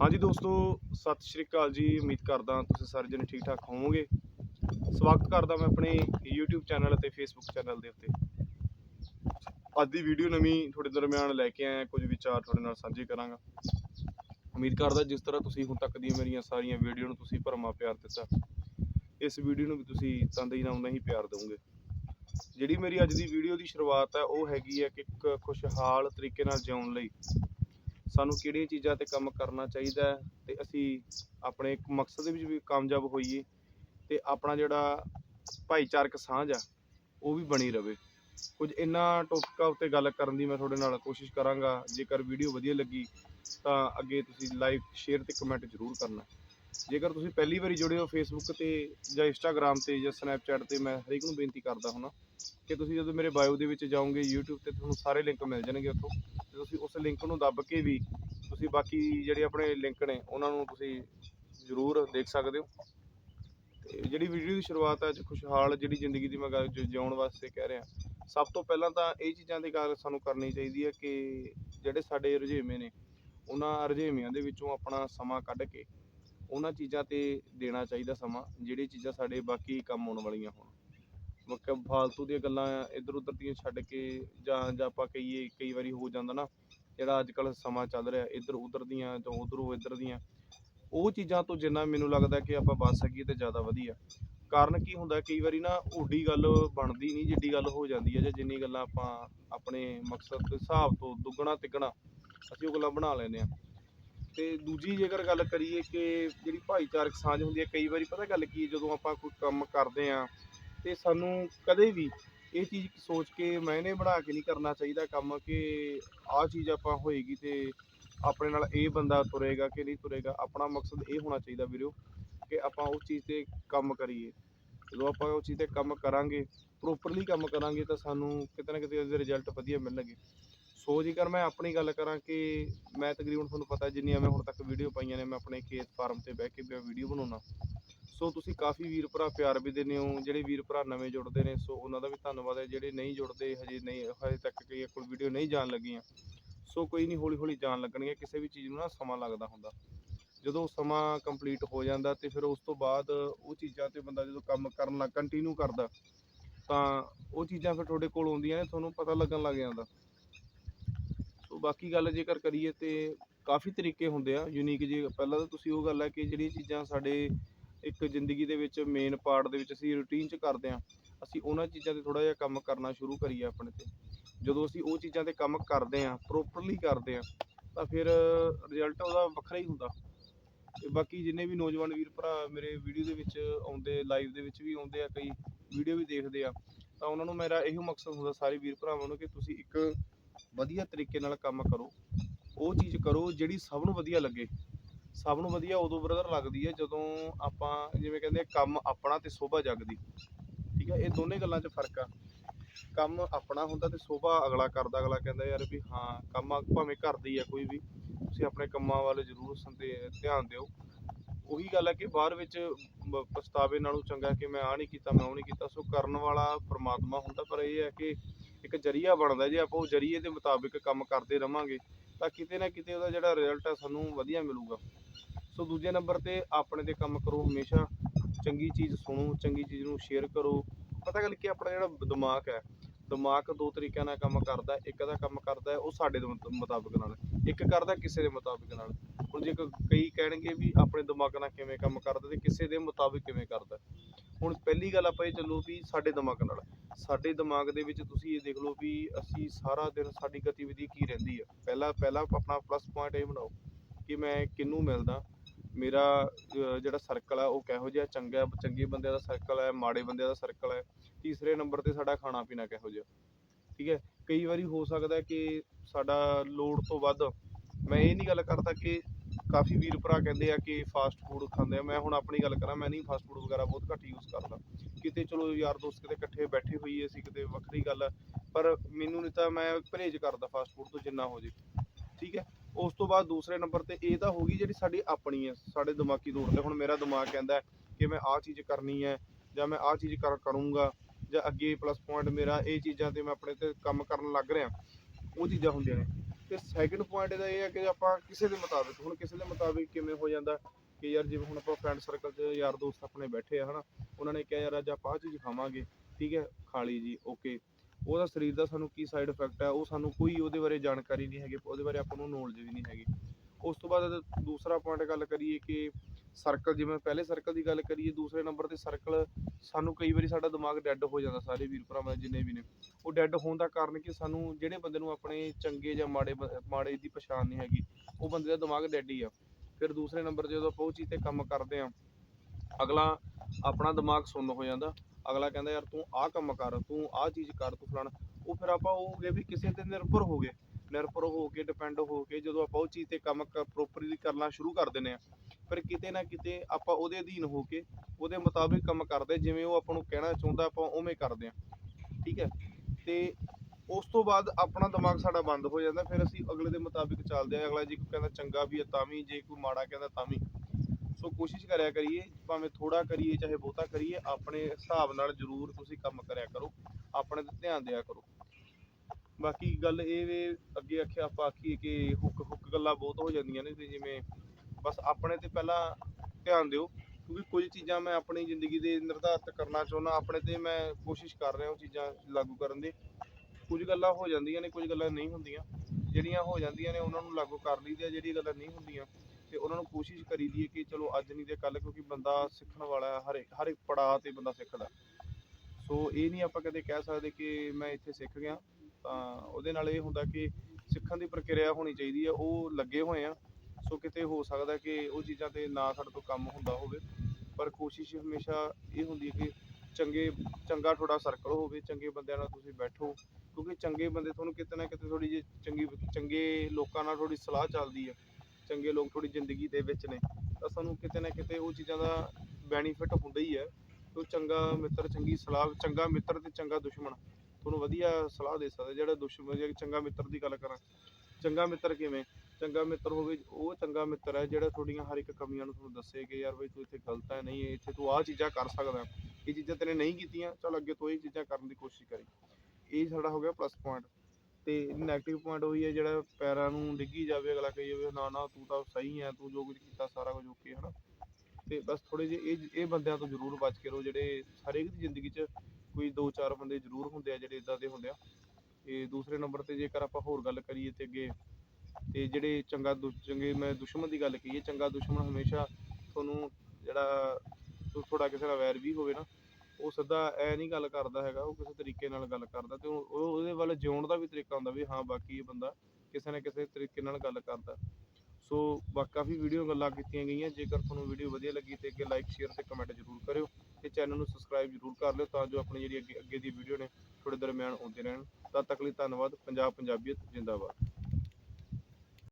ਹਾਂਜੀ ਦੋਸਤੋ, ਸਤਿ ਸ਼੍ਰੀ ਅਕਾਲ ਜੀ। ਉਮੀਦ ਕਰਦਾ ਤੁਸੀਂ ਸਾਰੇ ਜਣੇ ਠੀਕ ਠਾਕ ਹੋਵੋਗੇ। ਸਵਾਗਤ ਕਰਦਾ ਮੈਂ ਆਪਣੇ YouTube ਚੈਨਲ ਅਤੇ Facebook ਚੈਨਲ ਦੇ ਉੱਤੇ। ਅੱਜ ਦੀ ਵੀਡੀਓ ਨਵੀਂ ਤੁਹਾਡੇ ਦਰਮਿਆਨ ਲੈ ਕੇ ਆਇਆ। ਕੁਝ ਵਿਚਾਰ ਤੁਹਾਡੇ ਨਾਲ ਸਾਂਝੇ ਕਰਾਂਗਾ। ਉਮੀਦ ਕਰਦਾ ਜਿਸ ਤਰ੍ਹਾਂ ਤੁਸੀਂ ਹੁਣ ਤੱਕ ਦੀਆਂ ਮੇਰੀਆਂ ਸਾਰੀਆਂ ਵੀਡੀਓ ਨੂੰ ਤੁਸੀਂ ਭਰਮਾ ਪਿਆਰ ਦਿੱਤਾ, ਇਸ ਵੀਡੀਓ ਨੂੰ ਵੀ ਤੁਸੀਂ ਤੰਦਈ ਨਾਲ ਉਨਾ ਹੀ ਪਿਆਰ ਦਿਓਗੇ ਜਿਹੜੀ ਮੇਰੀ ਅੱਜ ਦੀ ਵੀਡੀਓ ਦੀ ਸ਼ੁਰੂਆਤ ਹੈ, ਉਹ ਹੈਗੀ ਹੈ ਕਿ ਇੱਕ ਖੁਸ਼ਹਾਲ ਤਰੀਕੇ ਨਾਲ ਜਿਉਣ ਲਈ। ਸਾਨੂੰ ਕਿਹੜੀਆਂ ਚੀਜ਼ਾਂ ਤੇ ਕੰਮ ਕਰਨਾ ਚਾਹੀਦਾ ਹੈ ਤੇ ਅਸੀਂ ਆਪਣੇ ਇੱਕ ਮਕਸਦ ਦੇ ਵਿੱਚ ਵੀ ਕਾਮਯਾਬ ਹੋਈਏ ਤੇ ਆਪਣਾ ਜਿਹੜਾ ਭਾਈਚਾਰਕ ਸਾਂਝ ਆ, ਉਹ ਵੀ ਬਣੀ ਰਵੇ। ਕੁਝ ਇਹਨਾਂ ਟੌਪਿਕਾਂ ਉੱਤੇ ਗੱਲ ਕਰਨ ਦੀ ਮੈਂ ਤੁਹਾਡੇ ਨਾਲ ਕੋਸ਼ਿਸ਼ ਕਰਾਂਗਾ। ਜੇਕਰ ਵੀਡੀਓ ਵਧੀਆ ਲੱਗੀ, ਤਾਂ ਅੱਗੇ ਤੁਸੀਂ ਲਾਈਕ ਸ਼ੇਅਰ ਤੇ ਕਮੈਂਟ ਜ਼ਰੂਰ ਕਰਨਾ। ਜੇਕਰ ਤੁਸੀਂ ਪਹਿਲੀ ਵਾਰੀ ਜੁੜੇ ਹੋ ਫੇਸਬੁੱਕ ਤੇ ਜਾਂ ਇੰਸਟਾਗ੍ਰam ਤੇ ਜਾਂ ਸਨੈਪਚੈਟ ਤੇ, ਮੈਂ ਹਰੇਕ ਨੂੰ ਬੇਨਤੀ ਕਰਦਾ ਹਾਂ ਕਿ ਤੁਸੀਂ ਜਦੋਂ ਮੇਰੇ ਬਾਇਓ ਦੇ ਵਿੱਚ ਜਾਓਗੇ YouTube ਤੇ ਤੁਹਾਨੂੰ ਸਾਰੇ ਲਿੰਕ ਮਿਲ ਜਾਣਗੇ ਉੱਥੋਂ। ਤੇ ਤੁਸੀਂ ਉਸ ਲਿੰਕ ਨੂੰ ਦੱਬ ਕੇ ਵੀ ਤੁਸੀਂ ਬਾਕੀ ਜਿਹੜੇ ਆਪਣੇ ਲਿੰਕ ਨੇ, ਉਹਨਾਂ ਨੂੰ ਤੁਸੀਂ ਜ਼ਰੂਰ ਦੇਖ ਸਕਦੇ ਹੋ। ਤੇ ਜਿਹੜੀ ਵੀਡੀਓ ਦੀ ਸ਼ੁਰੂਆਤ ਹੈ ਅੱਜ ਖੁਸ਼ਹਾਲ ਜਿਹੜੀ ਜ਼ਿੰਦਗੀ ਦੀ ਮੈਂ ਗੱਲ ਜਿ- ਜਿਉਣ ਵਾਸਤੇ ਕਹਿ ਰਿਹਾ, ਸਭ ਤੋਂ ਪਹਿਲਾਂ ਤਾਂ ਇਹ ਚੀਜ਼ਾਂ ਦੀ ਗੱਲ ਸਾਨੂੰ ਕਰਨੀ ਚਾਹੀਦੀ ਹੈ ਕਿ ਜਿਹੜੇ ਸਾਡੇ ਰੁਝੇਵੇਂ ਨੇ, ਉਹਨਾਂ ਰੁਝੇਵਿਆਂ ਦੇ ਵਿੱਚੋਂ ਆਪਣਾ ਸਮਾਂ ਕੱਢ ਕੇ ਉਹਨਾਂ ਚੀਜ਼ਾਂ ਤੇ ਦੇਣਾ ਚਾਹੀਦਾ ਸਮਾਂ ਜਿਹੜੀ ਚੀਜ਼ਾਂ ਸਾਡੇ ਬਾਕੀ ਕੰਮ ਆਉਣ ਵਾਲੀਆਂ ਹੋਣ। ਫਾਲਤੂ ਦੀਆਂ ਗੱਲਾਂ ਇੱਧਰ ਉੱਧਰ ਦੀਆਂ ਛੱਡ ਕੇ ਜਾਂ ਜਾਂ ਆਪਾਂ ਕਹੀਏ ਕਈ ਵਾਰੀ ਹੋ ਜਾਂਦਾ ਨਾ, ਜਿਹੜਾ ਅੱਜ ਕੱਲ੍ਹ ਸਮਾਂ ਚੱਲ ਰਿਹਾ ਇੱਧਰ ਉੱਧਰ ਦੀਆਂ ਜਾਂ ਉੱਧਰੋਂ ਇੱਧਰ ਦੀਆਂ, ਉਹ ਚੀਜ਼ਾਂ ਤੋਂ ਜਿੰਨਾ ਮੈਨੂੰ ਲੱਗਦਾ ਕਿ ਆਪਾਂ ਬਚ ਸਕੀਏ ਤੇ ਜ਼ਿਆਦਾ ਵਧੀਆ। ਕਾਰਨ ਕੀ ਹੁੰਦਾ, ਕਈ ਵਾਰੀ ਨਾ ਓਡੀ ਗੱਲ ਬਣਦੀ ਨਹੀਂ, ਜਿੱਡੀ ਗੱਲ ਹੋ ਜਾਂਦੀ ਹੈ ਜਾਂ ਜਿੰਨੀ ਗੱਲਾਂ ਆਪਾਂ ਆਪਣੇ ਮਕਸਦ ਦੇ ਹਿਸਾਬ ਤੋਂ ਦੁੱਗਣਾ ਤਿੱਗਣਾ ਅਸੀਂ ਉਹ ਗੱਲਾਂ ਬਣਾ ਲੈਂਦੇ ਆ ਤੇ ਦੂਜੀ ਜੇਕਰ ਗੱਲ ਕਰੀਏ ਕਿ ਜਿਹੜੀ ਭਾਈਚਾਰਕ ਸਾਂਝ ਹੁੰਦੀ ਹੈ, ਕਈ ਵਾਰੀ ਪਤਾ ਗੱਲ ਕੀ ਜਦੋਂ ਆਪਾਂ ਕੋਈ ਕੰਮ ਕਰਦੇ ਆ ਤੇ ਸਾਨੂੰ ਕਦੇ ਵੀ ਇਹ ਚੀਜ਼ ਸੋਚ ਕੇ ਮੈਨੇ ਬਣਾ ਕੇ ਨਹੀਂ ਕਰਨਾ ਚਾਹੀਦਾ ਕੰਮ ਕਿ ਆਹ ਚੀਜ਼ ਆਪਾਂ ਹੋਏਗੀ ਤੇ ਆਪਣੇ ਨਾਲ ਇਹ ਬੰਦਾ ਤੁਰੇਗਾ ਕਿ ਨਹੀਂ ਤੁਰੇਗਾ। ਆਪਣਾ ਮਕਸਦ ਇਹ ਹੋਣਾ ਚਾਹੀਦਾ ਵੀਰੋ ਕਿ ਆਪਾਂ ਉਸ ਚੀਜ਼ ਤੇ ਕੰਮ ਕਰੀਏ। ਜਦੋਂ ਆਪਾਂ ਉਸ ਚੀਜ਼ ਤੇ ਕੰਮ ਕਰਾਂਗੇ ਪ੍ਰੋਪਰਲੀ ਕੰਮ ਕਰਾਂਗੇ ਤਾਂ ਸਾਨੂੰ ਕਿਤੇ ਨਾ ਕਿਤੇ ਉਹਦੇ ਰਿਜ਼ਲਟ ਵਧੀਆ ਮਿਲਣਗੇ। ਸੋ ਜੇਕਰ ਮੈਂ ਆਪਣੀ ਗੱਲ ਕਰਾਂ ਕਿ ਮੈਂ ਤਕਰੀਬਨ ਤੁਹਾਨੂੰ ਪਤਾ ਜਿੰਨੀਆਂ ਮੈਂ ਹੁਣ ਤੱਕ ਵੀਡੀਓ ਪਾਈਆਂ ਨੇ, ਮੈਂ ਆਪਣੇ ਖੇਤ ਫਾਰਮ ਤੇ ਬਹਿ ਕੇ ਵੀਡੀਓ ਬਣਾਉਣਾ। ਸੋ ਤੁਸੀਂ ਕਾਫੀ ਵੀਰ ਭਰਾ ਪਿਆਰ ਵੀ ਦਿੰਦੇ ਹੋ, ਜਿਹੜੇ ਵੀਰ ਭਰਾ ਨਵੇਂ ਜੁੜਦੇ ਨੇ, ਸੋ ਉਹਨਾਂ ਦਾ ਵੀ ਧੰਨਵਾਦ ਹੈ, ਜਿਹੜੇ ਨਹੀਂ ਜੁੜਦੇ, ਹਜੇ ਨਹੀਂ, ਹਜੇ ਤੱਕ ਕਈ ਕੋਲ ਵੀਡੀਓ ਨਹੀਂ ਜਾਣ ਲੱਗੀਆਂ। ਸੋ ਕੋਈ ਨਹੀਂ ਹੌਲੀ ਹੌਲੀ ਜਾਣ ਲੱਗਣਗੇ ਕਿਸੇ ਵੀ ਚੀਜ਼ ਨੂੰ ਨਾ ਸਮਾਂ ਲੱਗਦਾ ਹੁੰਦਾ। ਜਦੋਂ ਸਮਾਂ ਕੰਪਲੀਟ ਹੋ ਜਾਂਦਾ ਤੇ ਫਿਰ ਉਸ ਤੋਂ ਬਾਅਦ ਉਹ ਚੀਜ਼ਾਂ ਤੇ ਬੰਦਾ ਜਦੋਂ ਕੰਮ ਕਰਨ ਲੱਗ ਕੰਟੀਨਿਊ ਕਰਦਾ, ਤਾਂ ਉਹ ਚੀਜ਼ਾਂ ਫਿਰ ਤੁਹਾਡੇ ਕੋਲ ਆਉਂਦੀਆਂ ਨੇ, ਤੁਹਾਨੂੰ ਪਤਾ ਲੱਗਣ ਲੱਗ ਜਾਂਦਾ। ਸੋ ਬਾਕੀ ਗੱਲ ਜੇਕਰ ਕਰੀਏ ਤੇ ਕਾਫੀ ਤਰੀਕੇ ਹੁੰਦੇ ਆ ਯੂਨੀਕ ਜੇ। ਪਹਿਲਾਂ ਤਾਂ ਤੁਸੀਂ ਉਹ ਗੱਲ ਹੈ ਕਿ ਜਿਹੜੀਆਂ ਚੀਜ਼ਾਂ ਸਾਡੇ ਇੱਕ ਜ਼ਿੰਦਗੀ ਦੇ ਵਿੱਚ ਮੇਨ ਪਾਰਟ ਦੇ ਵਿੱਚ ਅਸੀਂ ਰੂਟੀਨ 'ਚ ਕਰਦੇ ਆ ਅਸੀਂ ਉਹਨਾਂ ਚੀਜ਼ਾਂ ਤੇ ਥੋੜਾ ਜਿਹਾ ਕੰਮ ਕਰਨਾ ਸ਼ੁਰੂ ਕਰੀਏ ਆਪਣੇ ਤੇ। ਜਦੋਂ ਅਸੀਂ ਉਹ ਚੀਜ਼ਾਂ ਤੇ ਕੰਮ ਕਰਦੇ ਆ ਪ੍ਰੋਪਰਲੀ ਕਰਦੇ ਆ ਤਾਂ ਫਿਰ ਰਿਜ਼ਲਟ ਉਹਦਾ ਵੱਖਰਾ ਹੀ ਹੁੰਦਾ। ਤੇ ਬਾਕੀ ਜਿੰਨੇ ਵੀ ਨੌਜਵਾਨ ਵੀਰ ਭਰਾ ਮੇਰੇ ਵੀਡੀਓ ਦੇ ਵਿੱਚ ਆਉਂਦੇ ਲਾਈਵ ਦੇ ਵਿੱਚ ਵੀ ਆਉਂਦੇ ਆ, ਕਈ ਵੀਡੀਓ ਵੀ ਦੇਖਦੇ ਆ, ਤਾਂ ਉਹਨਾਂ ਨੂੰ ਮੇਰਾ ਇਹੋ ਮਕਸਦ ਹੁੰਦਾ ਸਾਰੇ ਵੀਰ ਭਰਾਵਾਂ ਨੂੰ ਕਿ ਤੁਸੀਂ ਇੱਕ ਵਧੀਆ ਤਰੀਕੇ ਨਾਲ ਕੰਮ ਕਰੋ। ਉਹ ਚੀਜ਼ ਕਰੋ ਜਿਹੜੀ ਸਭ ਨੂੰ ਵਧੀਆ ਲੱਗੇ। ਸਭ ਨੂੰ ਵਧੀਆ ਉਦੋਂ ਬ੍ਰਦਰ ਲੱਗਦੀ ਹੈ ਜਦੋਂ ਆਪਾਂ ਜਿਵੇਂ ਕਹਿੰਦੇ ਕੰਮ ਆਪਣਾ ਤੇ ਸੋਭਾ ਜਗਦੀ। ਠੀਕ ਹੈ, ਇਹ ਦੋਨੇ ਗੱਲਾਂ 'ਚ ਫ਼ਰਕ ਆ। ਕੰਮ ਆਪਣਾ ਹੁੰਦਾ ਤੇ ਸੋਭਾ ਅਗਲਾ ਕਰਦਾ, ਅਗਲਾ ਕਹਿੰਦਾ ਯਾਰ ਵੀ ਹਾਂ, ਕੰਮ ਭਾਵੇਂ ਘਰ ਦੀ ਹੀ ਆ ਕੋਈ ਵੀ, ਤੁਸੀਂ ਆਪਣੇ ਕੰਮਾਂ ਵੱਲ ਜ਼ਰੂਰ ਸੰਦੇ ਧਿਆਨ ਦਿਓ। ਉਹੀ ਗੱਲ ਹੈ ਕਿ ਬਾਹਰ ਵਿੱਚ ਪਛਤਾਵੇ ਨਾਲੋਂ ਚੰਗਾ ਕਿ ਮੈਂ ਆ ਨਹੀਂ ਕੀਤਾ, ਮੈਂ ਉਹ ਨਹੀਂ ਕੀਤਾ। ਸੋ ਕਰਨ ਵਾਲਾ ਪ੍ਰਮਾਤਮਾ ਹੁੰਦਾ, ਪਰ ਇਹ ਹੈ ਕਿ ਇੱਕ ਜਰੀਆ ਬਣਦਾ, ਜੇ ਆਪਾਂ ਉਹ ਜਰੀਏ ਦੇ ਮੁਤਾਬਿਕ ਕੰਮ ਕਰਦੇ ਰਵਾਂਗੇ, ਤਾਂ ਕਿਤੇ ਨਾ ਕਿਤੇ ਉਹਦਾ ਜਿਹੜਾ ਰਿਜ਼ਲਟ ਹੈ ਸਾਨੂੰ ਵਧੀਆ ਮਿਲੂਗਾ। ਸੋ ਦੂਜੇ ਨੰਬਰ ਤੇ ਆਪਣੇ ਤੇ ਕੰਮ ਕਰੋ, ਹਮੇਸ਼ਾ ਚੰਗੀ ਚੀਜ਼ ਸੁਣੋ, ਚੰਗੀ ਚੀਜ਼ ਨੂੰ ਸ਼ੇਅਰ ਕਰੋ। ਪਤਾ ਗੱਲ ਕੀ ਆਪਣਾ ਜਿਹੜਾ ਦਿਮਾਗ ਹੈ, ਦਿਮਾਗ ਦੋ ਤਰੀਕਿਆਂ ਨਾਲ ਕੰਮ ਕਰਦਾ ਇੱਕ ਦਾ ਕੰਮ ਕਰਦਾ ਉਹ ਸਾਡੇ ਦੇ ਮੁਤਾਬਕ ਨਾਲ। ਇੱਕ ਕਰਦਾ ਕਿਸੇ ਦੇ ਮੁਤਾਬਕ ਨਾਲ। ਹੁਣ ਜੇ ਕ- ਕਈ ਕਹਿਣਗੇ ਵੀ ਆਪਣੇ ਦਿਮਾਗ ਨਾਲ ਕਿਵੇਂ ਕੰਮ ਕਰਦਾ ਤੇ ਕਿਸੇ ਦੇ ਮੁਤਾਬਿਕ ਕਿਵੇਂ ਕਰਦਾ। ਹੁਣ ਪਹਿਲੀ ਗੱਲ ਆਪਾਂ ਇਹ ਚੱਲੋ ਵੀ ਸਾਡੇ ਦਿਮਾਗ ਨਾਲ। ਸਾਡੇ ਦਿਮਾਗ ਦੇ ਵਿੱਚ ਤੁਸੀਂ ਇਹ ਦੇਖ ਲਓ ਵੀ ਅਸੀਂ ਸਾਰਾ ਦਿਨ ਸਾਡੀ ਗਤੀਵਿਧੀ ਕੀ ਰਹਿੰਦੀ ਹੈ ਪਹਿਲਾ ਪਹਿਲਾ ਆਪਣਾ ਪਲੱਸ ਪੁਆਇੰਟ ਇਹ ਬਣਾਓ ਕਿ ਮੈਂ ਕਿਹਨੂੰ ਮਿਲਦਾ ਮੇਰਾ ਜਿਹੜਾ ਸਰਕਲ ਹੈ ਉਹ ਕਿਹੋ ਜਿਹਾ ਚੰਗਾ, ਚੰਗੇ ਬੰਦਿਆਂ ਦਾ ਸਰਕਲ ਹੈ ਮਾੜੇ ਬੰਦਿਆਂ ਦਾ ਸਰਕਲ ਹੈ ਤੀਸਰੇ ਨੰਬਰ ਤੇ ਸਾਡਾ ਖਾਣਾ ਪੀਣਾ ਕਿਹੋ ਜਿਹਾ। ਠੀਕ ਹੈ? ਕਈ ਵਾਰੀ ਹੋ ਸਕਦਾ ਕਿ ਸਾਡਾ ਲੋੜ ਤੋਂ ਵੱਧ ਮੈਂ ਇਹ ਨਹੀਂ ਗੱਲ ਕਰਦਾ ਕਿ ਕਾਫੀ ਵੀਰ ਭਰਾ ਕਹਿੰਦੇ ਆ ਕਿ ਫਾਸਟ ਫੂਡ ਖਾਂਦੇ ਆ। ਮੈਂ ਹੁਣ ਆਪਣੀ ਗੱਲ ਕਰਾਂ, ਮੈਂ ਨਹੀਂ ਫਾਸਟ ਫੂਡ ਵਗੈਰਾ ਬਹੁਤ ਘੱਟ ਯੂਜ਼ ਕਰਦਾ। ਕਿਤੇ ਚਲੋ ਯਾਰ ਦੋਸਤ ਕਿਤੇ ਇਕੱਠੇ ਬੈਠੇ ਹੋਈਏ ਅਸੀਂ, ਕਿਤੇ ਵੱਖਰੀ ਗੱਲ ਪਰ ਮੈਨੂੰ ਨਹੀਂ ਤਾਂ ਮੈਂ ਪਰਹੇਜ਼ ਕਰਦਾ ਫਾਸਟ ਫੂਡ ਤੋਂ ਜਿੰਨਾ ਹੋ ਜੇ। ਠੀਕ ਹੈ? ਉਸ ਤੋਂ ਬਾਅਦ ਦੂਸਰੇ ਨੰਬਰ ਤੇ ਇਹ ਤਾਂ ਹੋ ਗਈ ਜਿਹੜੀ ਸਾਡੀ ਆਪਣੀ ਹੈ, ਸਾਡੇ ਦਿਮਾਗੀ ਤੌਰ ਤੇ। ਹੁਣ ਮੇਰਾ ਦਿਮਾਗ ਕਹਿੰਦਾ ਕਿ ਮੈਂ ਆਹ ਚੀਜ਼ ਕਰਨੀ ਹੈ ਜਾਂ ਮੈਂ ਆਹ ਚੀਜ਼ ਕਰ, ਕਰੂੰਗਾ ਜਾਂ ਅੱਗੇ ਪਲੱਸ ਪੁਆਇੰਟ ਮੇਰਾ ਇਹ ਚੀਜ਼ਾਂ ਤੇ ਮੈਂ ਆਪਣੇ ਤੇ ਕੰਮ ਕਰਨ ਲੱਗ ਰਿਹਾ। ਉਹ ਚੀਜ਼ਾਂ ਹੁੰਦੀਆਂ ਨੇ। ਤੇ ਸੈਕੰਡ ਪੁਆਇੰਟ ਦਾ ਇਹ ਹੈ ਕਿ ਆਪਾਂ ਕਿਸੇ ਦੇ ਮੁਤਾਬਿਕ, ਹੁਣ ਕਿਸੇ ਦੇ ਮੁਤਾਬਿਕ ਕਿਵੇਂ ਹੋ ਜਾਂਦਾ ਕਿ ਯਾਰ ਜਿਵੇਂ ਹੁਣ ਆਪਾਂ ਫਰੈਂਡ ਸਰਕਲ 'ਚ ਯਾਰ ਦੋਸਤ ਆਪਣੇ ਬੈਠੇ ਆ, ਹਨਾ। ਉਹਨਾਂ ਨੇ ਕਿਹਾ, ਯਾਰ ਅੱਜ ਆਪਾਂ ਆਹ ਚੀਜ਼ ਖਾਵਾਂਗੇ। ਠੀਕ ਹੈ, ਖਾ ਲਈ ਜੀ ਓਕੇ ਉਹਦਾ ਸਰੀਰ ਦਾ ਸਾਨੂੰ ਕੀ ਸਾਈਡ ਇਫੈਕਟ ਹੈ ਉਹ ਸਾਨੂੰ ਕੋਈ ਉਹਦੇ ਬਾਰੇ ਜਾਣਕਾਰੀ ਨਹੀਂ ਹੈਗੀ, ਉਹਦੇ ਬਾਰੇ ਆਪਾਂ ਨੂੰ ਨੌਲੇਜ ਵੀ ਨਹੀਂ ਹੈਗੀ। ਉਸ ਤੋਂ ਬਾਅਦ ਦੂਸਰਾ ਪੁਆਇੰਟ ਗੱਲ ਕਰੀਏ ਕਿ ਸਰਕਲ ਜਿਵੇਂ ਪਹਿਲੇ ਸਰਕਲ ਦੀ ਗੱਲ ਕਰੀਏ, ਦੂਸਰੇ ਨੰਬਰ ਤੇ ਸਰਕਲ ਸਾਨੂੰ ਕਈ ਵਾਰੀ ਸਾਡਾ ਦਿਮਾਗ ਡੈੱਡ ਹੋ ਜਾਂਦਾ, ਸਾਰੇ ਵੀਰ ਭਰਾਵਾਂ ਦੇ ਜਿੰਨੇ ਵੀ ਨੇ। ਉਹ ਡੈੱਡ ਹੋਣ ਦਾ ਕਾਰਨ ਕਿ, ਸਾਨੂੰ ਜਿਹੜੇ ਬੰਦੇ ਨੂੰ ਆਪਣੇ ਚੰਗੇ ਜਾਂ ਮਾੜੇ ਮਾੜੇ ਦੀ ਪਛਾਣ ਨਹੀਂ ਹੈਗੀ, ਉਹ ਬੰਦੇ ਦਾ ਦਿਮਾਗ ਡੈੱਡ ਹੀ ਆ। ਫਿਰ ਦੂਸਰੇ ਨੰਬਰ ਤੇ ਜਦੋਂ ਆਪਾਂ ਉਹ ਚੀਜ਼ ਤੇ ਕੰਮ ਕਰਦੇ ਆ, ਅਗਲਾ ਆਪਣਾ ਦਿਮਾਗ ਸੁੰਨ ਹੋ ਜਾਂਦਾ। ਅਗਲਾ ਕਹਿੰਦਾ, ਯਾਰ ਤੂੰ ਆਹ ਕੰਮ ਕਰ, ਤੂੰ ਆਹ ਚੀਜ਼ ਕਰ, ਤੂੰ ਫਲਾਣਾ। ਉਹ ਫਿਰ ਆਪਾਂ ਉਹ ਹੋ ਗਏ ਵੀ ਕਿਸੇ ਤੇ ਨਿਰਭਰ ਹੋ ਗਏ। ਨਿਰਭਰ ਹੋ ਕੇ ਡਿਪੈਂਡ ਹੋ ਕੇ ਜਦੋਂ ਆਪਾਂ ਉਹ ਚੀਜ਼ ਤੇ ਕੰਮ ਪ੍ਰੋਪਰਲੀ ਕਰਨਾ ਸ਼ੁਰੂ ਕਰ ਦਿੰਦੇ ਆ ਫਿਰ ਕਿਤੇ ਨਾ ਕਿਤੇ ਆਪਾਂ ਉਹਦੇ ਅਧੀਨ ਹੋ ਕੇ ਉਹਦੇ ਮੁਤਾਬਿਕ ਕੰਮ ਕਰਦੇ ਜਿਵੇਂ ਉਹ ਆਪਾਂ ਨੂੰ ਕਹਿਣਾ ਚਾਹੁੰਦਾ, ਆਪਾਂ ਉਵੇਂ ਕਰਦੇ ਆ ਠੀਕ ਹੈ? ਤੇ ਉਸ ਤੋਂ ਬਾਅਦ ਆਪਣਾ ਦਿਮਾਗ ਸਾਡਾ ਬੰਦ ਹੋ ਜਾਂਦਾ, ਫਿਰ ਅਸੀਂ ਅਗਲੇ ਦੇ ਮੁਤਾਬਿਕ ਚੱਲਦੇ ਆ ਅਗਲਾ ਜੇ ਕੋਈ ਕਹਿੰਦਾ ਚੰਗਾ ਵੀ ਹੈ, ਤਾਂ ਵੀ, ਜੇ ਕੋਈ ਮਾੜਾ ਕਹਿੰਦਾ ਤਾਂ ਵੀ। ਸੋ ਕੋਸ਼ਿਸ਼ ਕਰਿਆ ਕਰੀਏ, ਭਾਵੇਂ ਥੋੜਾ ਕਰੀਏ ਚਾਹੇ ਬਹੁਤਾ ਕਰੀਏ, ਆਪਣੇ ਹਿਸਾਬ ਨਾਲ ਜ਼ਰੂਰ ਤੁਸੀਂ ਕੰਮ ਕਰਿਆ ਕਰੋ, ਆਪਣੇ ਤੇ ਧਿਆਨ ਦਿਆ ਕਰੋ। ਬਾਕੀ ਗੱਲ ਇਹ ਵੇ, ਅੱਗੇ ਆਖਿਆ ਆਪਾਂ ਆਖੀਏ ਕਿ ਹੁੱਕ ਹੁੱਕ ਗੱਲਾਂ ਬਹੁਤ ਹੋ ਜਾਂਦੀਆਂ ਨੇ ਤੇ ਜਿਵੇਂ ਬਸ ਆਪਣੇ ਤੇ ਪਹਿਲਾਂ ਧਿਆਨ ਦਿਓ, ਕਿਉਂਕਿ ਕੁਝ ਚੀਜ਼ਾਂ ਮੈਂ ਆਪਣੀ ਜ਼ਿੰਦਗੀ ਦੇ ਨਿਰਧਾਰਤ ਕਰਨਾ ਚਾਹੁੰਦਾ, ਆਪਣੇ ਤੇ ਮੈਂ ਕੋਸ਼ਿਸ਼ ਕਰ ਰਿਹਾ ਉਹ ਚੀਜ਼ਾਂ ਲਾਗੂ ਕਰਨ ਦੀ। ਕੁਝ ਗੱਲਾਂ ਹੋ ਜਾਂਦੀਆਂ ਨੇ, ਕੁਝ ਗੱਲਾਂ ਨਹੀਂ ਹੁੰਦੀਆਂ। ਜਿਹੜੀਆਂ ਹੋ ਜਾਂਦੀਆਂ ਨੇ, ਉਹਨਾਂ ਨੂੰ ਲਾਗੂ ਕਰ ਲਈਦੇ ਆ ਜਿਹੜੀਆਂ ਗੱਲਾਂ ਨਹੀਂ ਹੁੰਦੀਆਂ। ਤੇ ਉਹਨਾਂ ਨੂੰ ਕੋਸ਼ਿਸ਼ ਕਰੀ ਦੀ ਹੈ ਕਿ ਚਲੋ ਅੱਜ ਨਹੀਂ ਤੇ ਕੱਲ ਕਿਉਂਕਿ ਬੰਦਾ ਸਿੱਖਣ ਵਾਲਾ ਹੈ, ਹਰ ਇੱਕ ਹਰ ਇੱਕ ਪੜਾਅ ਤੇ ਬੰਦਾ ਸਿੱਖਦਾ ਸੋ ਇਹ ਨਹੀਂ ਆਪਾਂ ਕਦੇ ਕਹਿ ਸਕਦੇ ਕਿ ਮੈਂ ਇੱਥੇ ਸਿੱਖ ਗਿਆ। ਤਾਂ ਉਹਦੇ ਨਾਲ ਇਹ ਹੁੰਦਾ ਕਿ ਸਿੱਖਣ ਦੀ ਪ੍ਰਕਿਰਿਆ ਹੋਣੀ ਚਾਹੀਦੀ ਹੈ, ਉਹ ਲੱਗੇ ਹੋਏ ਆ। ਸੋ ਕਿਤੇ ਹੋ ਸਕਦਾ ਕਿ ਉਹ ਚੀਜ਼ਾਂ ਤੇ ਨਾ ਸਾਡੇ ਤੋਂ ਕੰਮ ਹੁੰਦਾ ਹੋਵੇ। ਪਰ ਕੋਸ਼ਿਸ਼ ਹਮੇਸ਼ਾ ਇਹ ਹੁੰਦੀ ਹੈ ਕਿ ਚੰਗੇ, ਚੰਗਾ ਤੁਹਾਡਾ ਸਰਕਲ ਹੋਵੇ, ਚੰਗੇ ਬੰਦਿਆਂ ਨਾਲ ਤੁਸੀਂ ਬੈਠੋ। ਕਿਉਂਕਿ ਚੰਗੇ ਬੰਦੇ ਤੁਹਾਨੂੰ ਕਿਤੇ ਨਾ ਕਿਤੇ ਥੋੜੀ ਜਿਹੀ ਚੰਗੀ, ਚੰਗੇ ਲੋਕਾਂ ਨਾਲ ਥੋੜੀ ਸਲਾਹ ਚੱਲਦੀ ਹੈ। ਚੰਗੇ ਲੋਕ ਥੋੜੀ ਜ਼ਿੰਦਗੀ ਦੇ ਵਿੱਚ ਨੇ, ਤਾਂ ਸਾਨੂੰ ਕਿਤੇ ਨਾ ਕਿਤੇ ਉਹ ਚੀਜ਼ਾਂ ਦਾ ਬੈਨੀਫਿਟ ਹੁੰਦਾ ਹੀ ਹੈ ਕਿ ਚੰਗਾ ਮਿੱਤਰ, ਚੰਗੀ ਸਲਾਹ, ਚੰਗਾ ਮਿੱਤਰ ਤੇ ਚੰਗਾ ਦੁਸ਼ਮਣ। ਤੁਹਾਨੂੰ ਵਧੀਆ ਸਲਾਹ ਦੇ ਸਕਦਾ, ਜਿਹੜਾ ਦੁਸ਼ਮਣ ਜੇ ਚੰਗਾ ਮਿੱਤਰ ਦੀ ਗੱਲ ਕਰਾਂ। ਚੰਗਾ ਮਿੱਤਰ ਕਿਵੇਂ? ਚੰਗਾ ਮਿੱਤਰ ਹੋਵੇ, ਉਹ ਚੰਗਾ ਮਿੱਤਰ ਹੈ ਜਿਹੜਾ ਤੁਹਾਡੀਆਂ ਹਰ ਇੱਕ ਕਮੀਆਂ ਨੂੰ ਤੁਹਾਨੂੰ ਦੱਸੇ ਕਿ ਯਾਰ ਬਈ ਤੂੰ ਇੱਥੇ ਗਲਤ ਹੈ, ਨਹੀਂ, ਇੱਥੇ ਤੂੰ ਆਹ ਚੀਜ਼ਾਂ ਕਰ ਸਕਦਾ। ਇਹ ਚੀਜ਼ਾਂ ਤੈਨੇ ਨਹੀਂ ਕੀਤੀਆਂ, ਚੱਲ ਅੱਗੇ ਤੋਂ ਇਹ ਚੀਜ਼ਾਂ ਕਰਨ ਦੀ ਕੋਸ਼ਿਸ਼ ਕਰੀ। ਇਹ ਸਾਡਾ ਹੋ ਗਿਆ ਪਲੱਸ ਪੁਆਇੰਟ ਤੇ ਨੈਗੇਟਿਵ ਪੁਆਇੰਟ ਉਹੀ ਹੈ ਜਿਹੜਾ ਪੈਰਾਂ ਨੂੰ ਡਿੱਗੀ ਜਾਵੇ, ਅਗਲਾ ਕਹੀ ਜਾਵੇ, ਨਾ ਨਾ, ਤੂੰ ਤਾਂ ਸਹੀ ਹੈ, ਤੂੰ ਜੋ ਕੁਝ ਕੀਤਾ ਸਾਰਾ ਕੁਝ ਓਕੇ ਹੈ ਨਾ? ਤੇ ਬਸ ਥੋੜੇ ਜਿਹੇ ਇਹ ਇਹ ਬੰਦਿਆਂ ਤੋਂ ਜ਼ਰੂਰ ਬਚ ਕੇ ਰਹੋ, ਜਿਹੜੇ ਹਰੇਕ ਦੀ ਜ਼ਿੰਦਗੀ 'ਚ ਕੋਈ ਦੋ ਚਾਰ ਬੰਦੇ ਜ਼ਰੂਰ ਹੁੰਦੇ ਆ, ਜਿਹੜੇ ਇਦਾਂ ਦੇ ਹੁੰਦੇ ਆ। ਤੇ ਦੂਸਰੇ ਨੰਬਰ ਤੇ ਜੇਕਰ ਆਪਾਂ ਹੋਰ ਗੱਲ ਕਰੀਏ ਤੇ ਅੱਗੇ, ਤੇ ਜਿਹੜੇ ਚੰਗਾ ਦੁ- ਚੰਗੇ ਮੈਂ ਦੁਸ਼ਮਣ ਦੀ ਗੱਲ ਕਹੀਏ, ਚੰਗਾ ਦੁਸ਼ਮਣ ਹਮੇਸ਼ਾ ਤੁਹਾਨੂੰ ਜਿਹੜਾ ਤੁ- ਕਿਸੇ ਨਾਲ ਵੈਰ ਵੀ ਹੋਵੇ ਨਾ ਉਹ ਸਿੱਧਾ ਐ ਨਹੀਂ ਗੱਲ ਕਰਦਾ ਹੈਗਾ, ਉਹ ਕਿਸੇ ਤਰੀਕੇ ਨਾਲ ਗੱਲ ਕਰਦਾ ਤੇ ਉਹ ਉਹ- ਉਹਦੇ ਵੱਲ ਜਿਉਣ ਦਾ ਵੀ ਤਰੀਕਾ ਹੁੰਦਾ ਵੀ ਹਾਂ, ਬਾਕੀ ਇਹ ਬੰਦਾ ਕਿਸੇ ਨਾ ਕਿਸੇ ਤਰੀਕੇ ਨਾਲ ਗੱਲ ਕਰਦਾ। ਸੋ ਬਾ ਕਾਫੀ ਵੀਡੀਓ ਗੱਲਾਂ ਕੀਤੀਆਂ ਗਈਆਂ, ਜੇਕਰ ਤੁਹਾਨੂੰ ਵੀਡੀਓ ਵਧੀਆ ਲੱਗੀ ਤੇ ਅੱਗੇ ਲਾਈਕ ਸ਼ੇਅਰ ਤੇ ਕਮੈਂਟ ਜ਼ਰੂਰ ਕਰਿਓ ਤੇ ਚੈਨਲ ਨੂੰ ਸਬਸਕ੍ਰਾਈਬ ਜ਼ਰੂਰ ਕਰ ਲਿਓ ਤਾਂ ਜੋ ਆਪਣੀ ਜਿਹੜੀ ਅੱਗੇ ਅੱਗੇ ਦੀ ਵੀਡੀਓ ਨੇ ਤੁਹਾਡੇ ਦਰਮਿਆਨ ਆਉਂਦੇ ਰਹਿਣ। ਤਦ ਤੱਕ ਲਈ ਧੰਨਵਾਦ, ਪੰਜਾਬ ਪੰਜਾਬੀਅਤ ਜਿੰਦਾਬਾਦ।